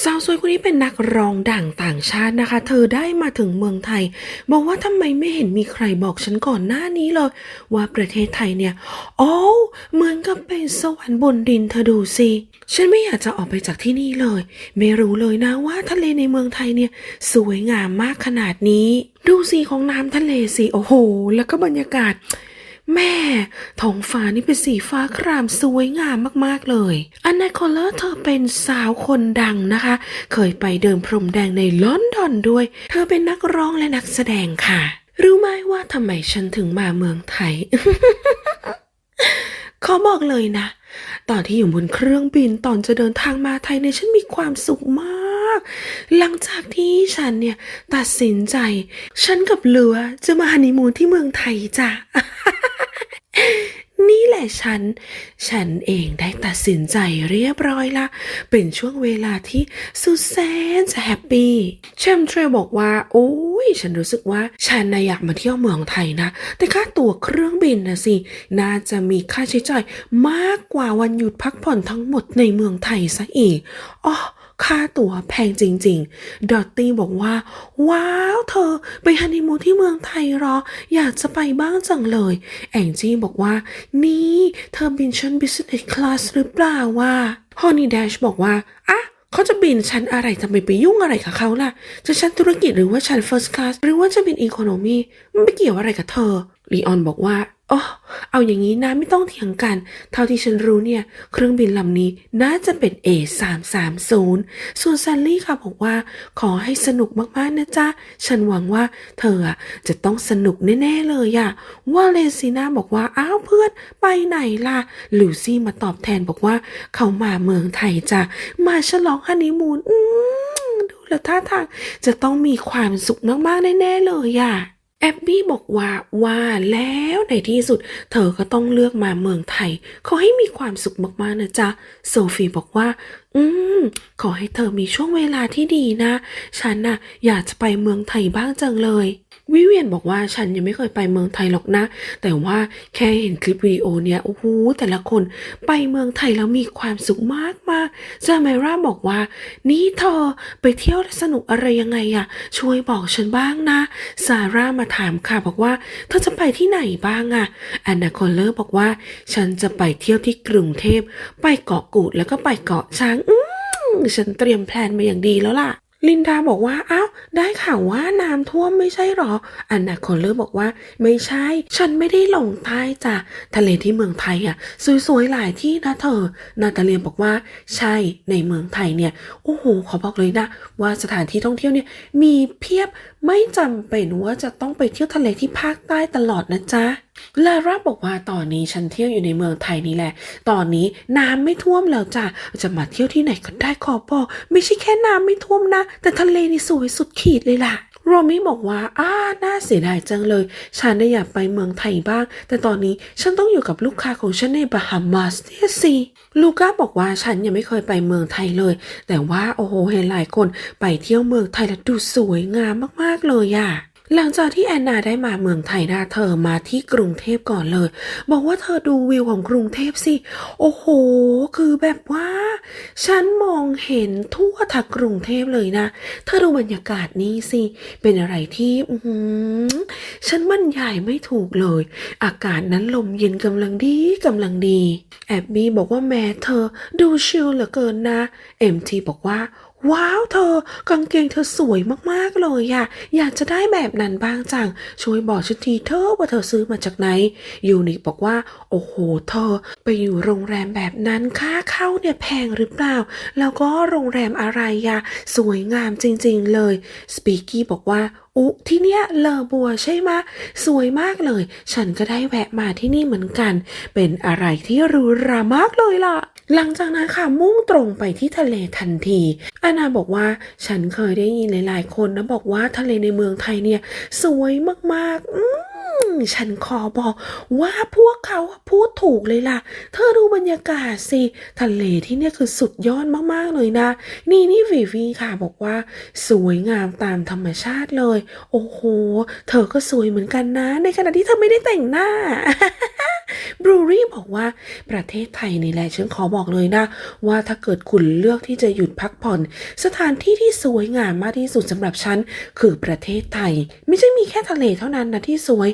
สาวสวยคนนี้เป็นนักร้องดังต่างชาตินะคะ เธอได้มาถึงเมืองไทย บอกว่าทำไมไม่เห็นมีใครบอกฉันก่อนหน้านี้เลย ว่าประเทศไทยเนี่ยโอ้เหมือนกับเป็นสวรรค์บนดินเธอดูสิ ฉันไม่อยากจะออกไปจากที่นี่เลย ไม่รู้เลยนะว่าทะเลในเมืองไทยเนี่ยสวยงามมากขนาดนี้ ดูสีของน้ำทะเลสิโอ้โห แล้วก็บรรยากาศ แม่ท้องฟ้านี่เป็นสีฟ้าครามสวยงามมากๆเลยอันนาคอลเลอร์เธอเป็นสาวคนดังนะคะ เคยไปเดินพรมแดงในลอนดอนด้วย เธอเป็นนักร้องและนักแสดงค่ะ รู้ไหมว่าทำไมฉันถึงมาเมืองไทยขอบอกเลยนะ ตอนที่อยู่บนเครื่องบินตอนจะเดินทางมาไทยเนี่ยฉันมีความสุขมาก หลังจากที่ฉันเนี่ยตัดสินใจ ฉันกับเรือจะมาฮันนีมูนที่เมืองไทยจ้ะ นี่แหละฉัน ฉันเองได้ตัดสินใจเรียบร้อยละ เป็นช่วงเวลาที่สุดแสนจะแฮปปี้แชมเทรบอกว่า โอ้ย ฉันรู้สึกว่า ฉันนะอยากมาเที่ยวเมืองไทยนะ แต่ค่าตั๋วเครื่องบินนะสิ น่าจะมีค่าใช้จ่ายมากกว่าวันหยุดพักผ่อนทั้งหมดในเมืองไทยซะอีกอ๋อ ค่าตั๋วแพงจริง ๆ ดอตตี้บอกว่า ว้าว เธอ ไปฮันนีมูนที่เมืองไทยหรอ อยากจะไปบ้างจังเลย แองจี้บอกว่า นี่ เธอบินชั้น business class หรือเปล่าวะฮอนนี่แดชบอกว่าอะเขาจะบินชั้นอะไรทำไมไปยุ่งอะไรกับเขาล่ะ จะชั้นธุรกิจหรือว่าชั้น first class หรือว่าจะบิน economy มันไม่เกี่ยวอะไรกับเธอ ลีออนบอกว่าอ๋อเอาอย่างนี้นะไม่ต้องเถียงกัน เท่าที่ฉันรู้เนี่ย เครื่องบินลำนี้น่าจะเป็น A330 ส่วนซันลี่ค่ะบอกว่า ขอให้สนุกมากๆนะจ๊ะ ฉันหวังว่าเธออะจะต้องสนุกแน่ๆเลยอะว่าเลซีน่าบอกว่า อ้าวเพื่อนไปไหนล่ะ ลูซี่มาตอบแทนบอกว่า เขามาเมืองไทยจ้ะ มาฉลองฮันนีมูนอืมดูแล้วท่าทางจะต้องมีความสุขมากๆแน่ๆเลยอะ แอบบี้บอกว่าว่าแล้วในที่สุด เธอก็ต้องเลือกมาเมืองไทย ขอให้มีความสุขมากๆนะจ๊ะ โซฟีบอกว่า อืม ขอให้เธอมีช่วงเวลาที่ดีนะ ฉันน่ะ อยากจะไปเมืองไทยบ้างจังเลย วิเวียนบอกว่าฉันยังไม่เคยไปเมืองไทยหรอกนะ แต่ว่าแค่เห็นคลิปวิดีโอเนี่ย โอ้โห แต่ละคนไปเมืองไทยแล้วมีความสุขมากมากจาไมร่าบอกว่า นี่เธอไปเที่ยวสนุกอะไรยังไงอะช่วยบอกฉันบ้างนะ ซาร่ามาถามค่ะบอกว่าเธอจะไปที่ไหนบ้างอะแอนนาคอลเลอร์บอกว่า ฉันจะไปเที่ยวที่กรุงเทพ ไปเกาะกูดแล้วก็ไปเกาะช้าง ฉันเตรียมแพลนมาอย่างดีแล้วล่ะ ลินดาบอกว่าอ้าวได้ข่าวว่าน้ำท่วมไม่ใช่หรอ อันนาคอลเลอร์บอกว่า ไม่ใช่ ฉันไม่ได้หลงใต้จ้ะทะเลที่เมืองไทยอะ สวยๆหลายที่นะเธอ นาตาเลียนบอกว่า ใช่ในเมืองไทยเนี่ยโอ้โหขอบอกเลยนะ ว่าสถานที่ท่องเที่ยวเนี่ยมีเพียบไม่จำเป็นว่าจะต้องไปเที่ยวทะเลที่ภาคใต้ตลอดนะจ๊ะลาร่าบอกว่าตอนนี้ฉันเที่ยวอยู่ในเมืองไทยนี่แหละ ตอนนี้น้ำไม่ท่วมแล้วจ้ะ จะมาเที่ยวที่ไหนก็ได้ขอบอก ไม่ใช่แค่น้ำไม่ท่วมนะแต่ทะเลนี่สวยสุดขีดเลยล่ะโรมี่บอกว่าอ้าน่าเสียดายจังเลย ฉันได้อยากไปเมืองไทยบ้าง แต่ตอนนี้ฉันต้องอยู่กับลูกค้าของฉันในบาฮามาสเนี่ยสิลูก้าบอกว่าฉันยังไม่เคยไปเมืองไทยเลย แต่ว่าโอ้โหเห็นหลายคนไปเที่ยวเมืองไทยแล้วดูสวยงามมากๆเลยอะ หลังจากที่แอนนาได้มาเมืองไทยนะเธอมาที่กรุงเทพก่อนเลย บอกว่าเธอดูวิวของกรุงเทพสิ โอ้โห คือแบบว่า ฉันมองเห็นทั่วทั้งกรุงเทพเลยนะ เธอดูบรรยากาศนี้สิ เป็นอะไรที่อืฉันบรรยายไม่ถูกเลย อากาศนั้นลมเย็นกำลังดีกำลังดี แอบบี้บอกว่าแม่เธอดูชิลเหลือเกินนะ เอ็มทีบอกว่า ว้าวเธอกางเกงเธอสวยมากๆเลยอะอยากจะได้แบบนั้นบ้างจัง ช่วยบอกฉันทีเธอว่าเธอซื้อมาจากไหน ยูนิคบอกว่า โอ้โห เธอ ไปอยู่โรงแรมแบบนั้นค่าเข้าเนี่ยแพงหรือเปล่า แล้วก็โรงแรมอะไรอะสวยงามจริงๆเลยสปีกี้บอกว่าอุที่เนี้ยเลอบัวใช่ไหมสวยมากเลย ฉันก็ได้แวะมาที่นี่เหมือนกัน เป็นอะไรที่หรูหรามากเลยล่ะ หลังจากนั้นค่ะมุ่งตรงไปที่ทะเลทันทีอานาบอกว่าฉันเคยได้ยินหลายๆ คนนะบอกว่าทะเลในเมืองไทยเนี่ย สวยมากๆอืมฉันขอบอกว่าพวกเขาพูดถูกเลยล่ะ เธอดูบรรยากาศสิ ทะเลที่เนี่ยคือสุดยอดมากๆเลยนะ นี่นี่วีวีค่ะบอกว่า สวยงามตามธรรมชาติเลย โอ้โห เธอก็สวยเหมือนกันนะ ในขณะที่เธอไม่ได้แต่งหน้า บรูรี่บอกว่าประเทศไทยนี่แหละฉันขอบอกเลยนะ ว่าถ้าเกิดคุณเลือกที่จะหยุดพักผ่อน สถานที่ที่สวยงามมากที่สุดสำหรับฉันคือประเทศไทย ไม่ใช่มีแค่ทะเลเท่านั้นนะที่สวย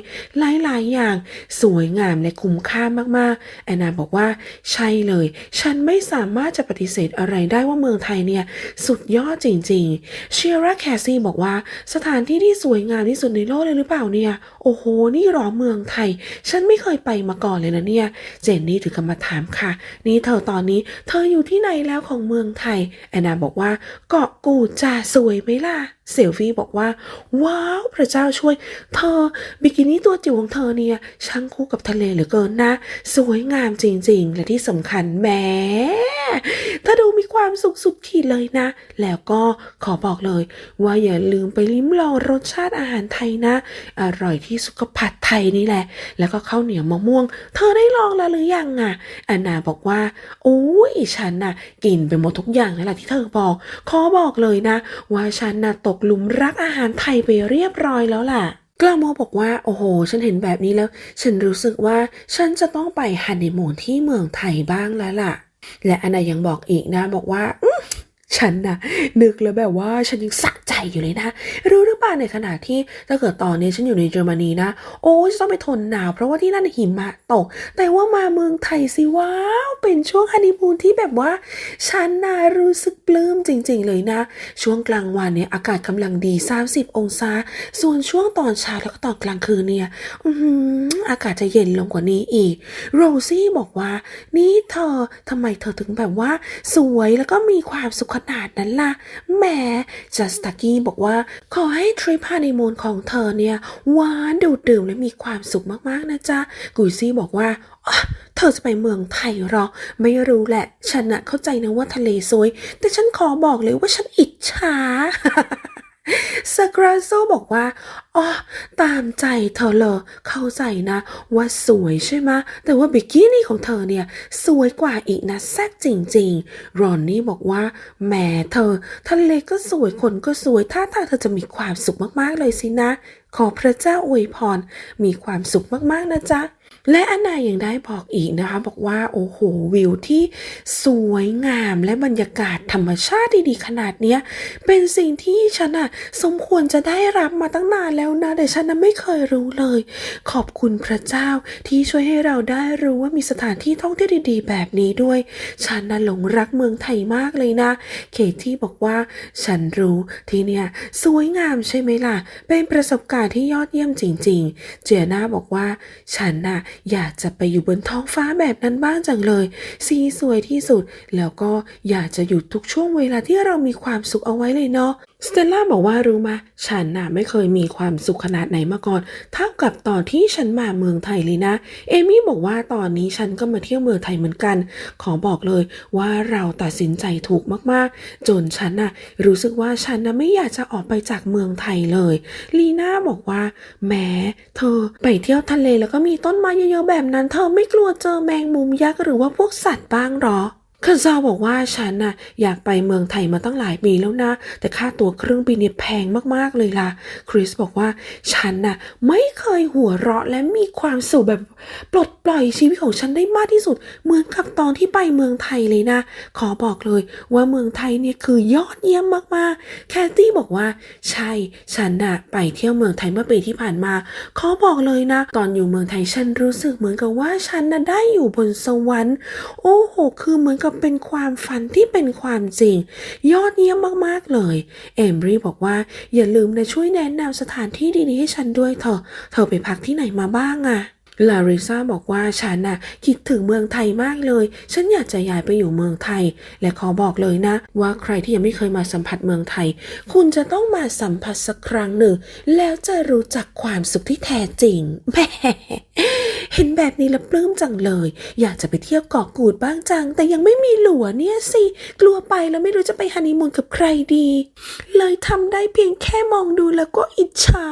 หลายๆอย่าง สวยงามและคุ้มค่ามากๆแอนนาบอกว่าใช่เลย ฉันไม่สามารถจะปฏิเสธอะไรได้ว่าเมืองไทยเนี่ยสุดยอดจริงๆเชียร่าแคสซี่บอกว่าสถานที่ที่สวยงามที่สุดในโลกเลยหรือเปล่าเนี่ยโอ้โหนี่หรอเมืองไทย ฉันไม่เคยไปมาก่อนเลยนะเนี่ย เจนนี่ถึงกับมาถามค่ะ นี่เธอตอนนี้เธออยู่ที่ไหนแล้วของเมืองไทย แอนนาบอกว่าเกาะกูดจ่าสวยไหมล่ะเซลฟี่บอกว่า ว้าวพระเจ้าช่วย เธอ บิกินี่ตัวจิ๋วของเธอเนี่ย ช่างคู่กับทะเลเหลือเกินนะ สวยงามจริงๆ และที่สำคัญแหมถ้าดู ความสุขสุดขีดเลยนะ แล้วก็ขอบอกเลย ว่าอย่าลืมไปลิ้มลองรสชาติอาหารไทยนะ อร่อยที่สุกผัดไทยนี่แหละ แล้วก็ข้าวเหนียวมะม่วง เธอได้ลองแล้วหรือยังอะแอนนาบอกว่าโอ้ยฉันน่ะ กินไปหมดทุกอย่างแล้วล่ะที่เธอบอก ขอบอกเลยนะ ว่าฉันน่ะตกหลุมรักอาหารไทยไปเรียบร้อยแล้วล่ะกลาโมบอกว่า โอ้โห ฉันเห็นแบบนี้แล้ว ฉันรู้สึกว่าฉันจะต้องไปฮันนีมูนที่เมืองไทยบ้างแล้วล่ะ และอันนายังบอกอีกนะบอกว่า ฉันนะนึกแล้วแบบว่าฉันยังสะใจอยู่เลยนะ รู้หรือเปล่าในขณะที่ถ้าเกิดตอนนี้ฉันอยู่ในเยอรมนีนะ โอ้จะต้องไปทนหนาว เพราะว่าที่นั่นหิมะตก แต่ว่ามาเมืองไทยสิว้าวเป็นช่วงฮันนีมูนที่แบบว่า ฉันน่ารู้สึกปลื้มจริง ๆ เลยนะ ช่วงกลางวันเนี่ยอากาศกำลังดี 30 องศา ส่วนช่วงตอนเช้าแล้วก็ตอนกลางคืนเนี่ยอากาศจะเย็นลงกว่านี้อีก โรซี่บอกว่า นี่เธอทำไมเธอถึงแบบว่า สวยแล้วก็มีความสุขนาดนั้นล่ะแหมจัสตากี้บอกว่า ขอให้ทริปฮานนีมูนของเธอเนี่ยหวานดูดดื่มและมีความสุขมากๆนะจ๊ะ กุยซี่บอกว่าเธอจะไปเมืองไทยหรอ ไม่รู้แหละ ฉันนะเข้าใจนะว่าทะเลสวย แต่ฉันขอบอกเลยว่าฉันอิจฉา สกราโซบอกว่า อ๋อ ตามใจเธอเลย เข้าใจนะ ว่าสวยใช่ไหม แต่ว่าบิกินี่ของเธอเนี่ย สวยกว่าอีกนะแซ่บจริงๆ รอนนี่บอกว่า แหมเธอ ทะเลก็สวย คนก็สวย ท่าทางเธอจะมีความสุขมากๆเลยสินะ ขอพระเจ้าอวยพร มีความสุขมากๆนะจ๊ะ และอันนายังได้บอกอีกนะคะ บอกว่าโอ้โหวิวที่สวยงามและบรรยากาศธรรมชาติดีๆขนาดเนี้ยเป็นสิ่งที่ฉันอะสมควรจะได้รับมาตั้งนานแล้วนะแต่ฉันน่ะไม่เคยรู้เลย ขอบคุณพระเจ้าที่ช่วยให้เราได้รู้ว่ามีสถานที่ท่องเที่ยวดีๆ แบบนี้ด้วย ฉันน่ะหลงรักเมืองไทยมากเลยนะ เคที่บอกว่า ฉันรู้ที่เนี่ยสวยงามใช่ไหมล่ะ เป็นประสบการณ์ที่ยอดเยี่ยมจริง ๆ เจียนาบอกว่า ฉันน่ะอยากจะไปอยู่บนท้องฟ้าแบบนั้นบ้างจังเลย สีสวยที่สุด แล้วก็อยากจะหยุดทุกช่วงเวลาที่เรามีความสุขเอาไว้เลยเนาะ สเตลล่าบอกว่ารู้มาฉันน่ะไม่เคยมีความสุขขนาดไหนมาก่อน เท่ากับตอนที่ฉันมาเมืองไทยเลยนะ เอมี่บอกว่าตอนนี้ฉันก็มาเที่ยวเมืองไทยเหมือนกัน ขอบอกเลยว่าเราตัดสินใจถูกมากๆ จนฉันน่ะรู้สึกว่าฉันน่ะไม่อยากจะออกไปจากเมืองไทยเลยลีน่าบอกว่าแหมเธอไปเที่ยวทะเลแล้วก็มีต้นไม้เยอะๆแบบนั้น เธอไม่กลัวเจอแมงมุมยักษ์หรือว่าพวกสัตว์บ้างหรอ คาซาบอกว่าฉันน่ะอยากไปเมืองไทยมาตั้งหลายปีแล้วนะ แต่ค่าตั๋วเครื่องบินเนี่ยแพงมากๆเลยล่ะ คริสบอกว่าฉันน่ะไม่เคยหัวเราะและมีความสุขแบบปลดปล่อยชีวิตของฉันได้มากที่สุด เหมือนกับตอนที่ไปเมืองไทยเลยนะ ขอบอกเลยว่าเมืองไทยเนี่ยคือยอดเยี่ยมมากๆ แคทตี้บอกว่า ใช่ฉันน่ะไปเที่ยวเมืองไทยเมื่อปีที่ผ่านมา ขอบอกเลยนะ ตอนอยู่เมืองไทยฉันรู้สึกเหมือนกับว่าฉันน่ะได้อยู่บนสวรรค์ โอ้โหคือเหมือนกับเป็นความฝันที่เป็นความจริง ยอดเยี่ยมมากๆเลย เอมบรีบอกว่าอย่าลืมนะช่วยแนะนำสถานที่ดีๆให้ฉันด้วยเถอะเธอไปพักที่ไหนมาบ้างอะลาริซาบอกว่าฉันน่ะคิดถึงเมืองไทยมากเลย ฉันอยากจะย้ายไปอยู่เมืองไทย และขอบอกเลยนะ ว่าใครที่ยังไม่เคยมาสัมผัสเมืองไทย คุณจะต้องมาสัมผัสสักครั้งหนึ่ง แล้วจะรู้จักความสุขที่แท้จริงแหม ห็นแบบนี้แล้วปลื้มจังเลย อยากจะไปเที่ยวเกาะกูดบ้างจัง แต่ยังไม่มีหลัวเนี่ยสิ กลัวไปแล้วไม่รู้จะไปฮันนีมูนกับใครดี เลยทำได้เพียงแค่มองดูแล้วก็อิจฉา